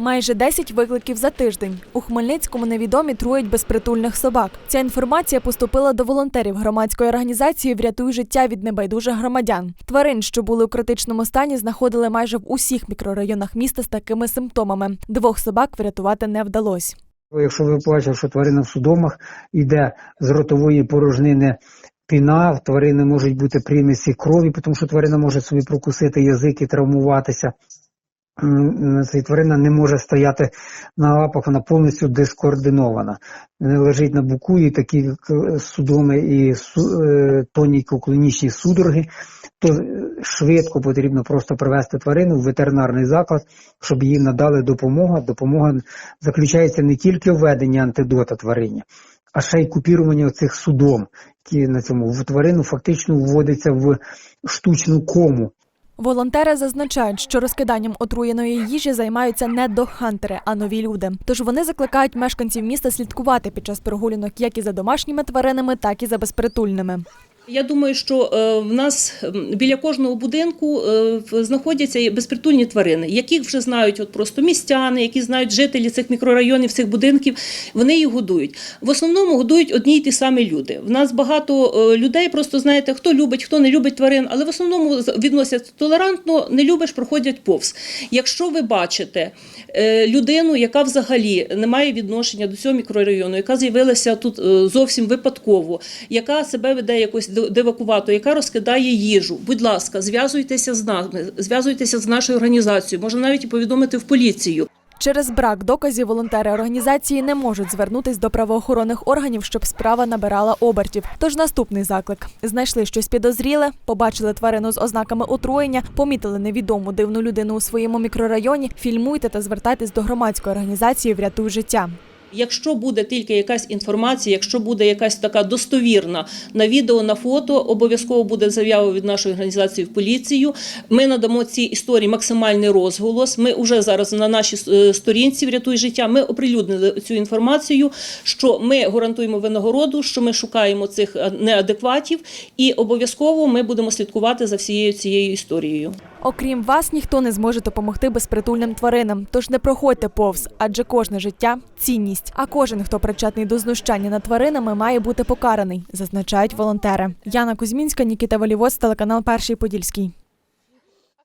Майже 10 викликів за тиждень. У Хмельницькому невідомі труять безпритульних собак. Ця інформація поступила до волонтерів громадської організації Врятуй життя від небайдужих громадян. Тварин, що були у критичному стані, знаходили майже в усіх мікрорайонах міста з такими симптомами. Двох собак врятувати не вдалося. Якщо ви бачите, що тварина в судомах йде з ротової порожнини піна, в тварини можуть бути примісі крові, тому що тварина може собі прокусити язик і травмуватися. Ця тварина не може стояти на лапах, вона повністю дискоординована. Не лежить на боку, і такі к- судоми і е, тоніко-клінічні судороги, то е, швидко потрібно просто привести тварину в ветеринарний заклад, щоб їй надали допомогу. Допомога заключається не тільки в введенні антидота тварині, а ще й купірування цих судом, які на цьому в тварину фактично вводиться в штучну кому. Волонтери зазначають, що розкиданням отруєної їжі займаються не догхантери, а нові люди. Тож вони закликають мешканців міста слідкувати під час прогулянок як і за домашніми тваринами, так і за безпритульними. Я думаю, що е, в нас біля кожного будинку е, знаходяться безпритульні тварини, яких вже знають от просто містяни, які знають жителі цих мікрорайонів, цих будинків. Вони їх годують. В основному годують одні й ті самі люди. В нас багато е, людей, просто знаєте, хто любить, хто не любить тварин, але в основному відносяться толерантно, не любиш, проходять повз. Якщо ви бачите людину, яка взагалі не має відношення до цього мікрорайону, яка з'явилася тут зовсім випадково, яка себе веде якось ди- яка розкидає їжу. Будь ласка, зв'язуйтеся з нами, зв'язуйтеся з нашою організацією, можна навіть і повідомити в поліцію. Через брак доказів волонтери організації не можуть звернутись до правоохоронних органів, щоб справа набирала обертів. Тож наступний заклик: знайшли щось підозріле, побачили тварину з ознаками отруєння, помітили невідому дивну людину у своєму мікрорайоні. Фільмуйте та звертайтесь до громадської організації Врятуй життя. Якщо буде тільки якась інформація, якщо буде якась така достовірна на відео, на фото, обов'язково буде заява від нашої організації в поліцію. Ми надамо цій історії максимальний розголос. Ми вже зараз на нашій е, сторінці «Врятуй життя. Ми оприлюднили цю інформацію, що ми гарантуємо винагороду, що ми шукаємо цих е, неадекватів, і обов'язково ми будемо слідкувати за всією цією історією. Окрім вас, ніхто не зможе допомогти безпритульним тваринам. Тож не проходьте повз, адже кожне життя цінність. А кожен, хто причетний до знущання над тваринами, має бути покараний, зазначають волонтери. Яна Кузьмінська, Нікіта Валівоць, телеканал Перший Подільський.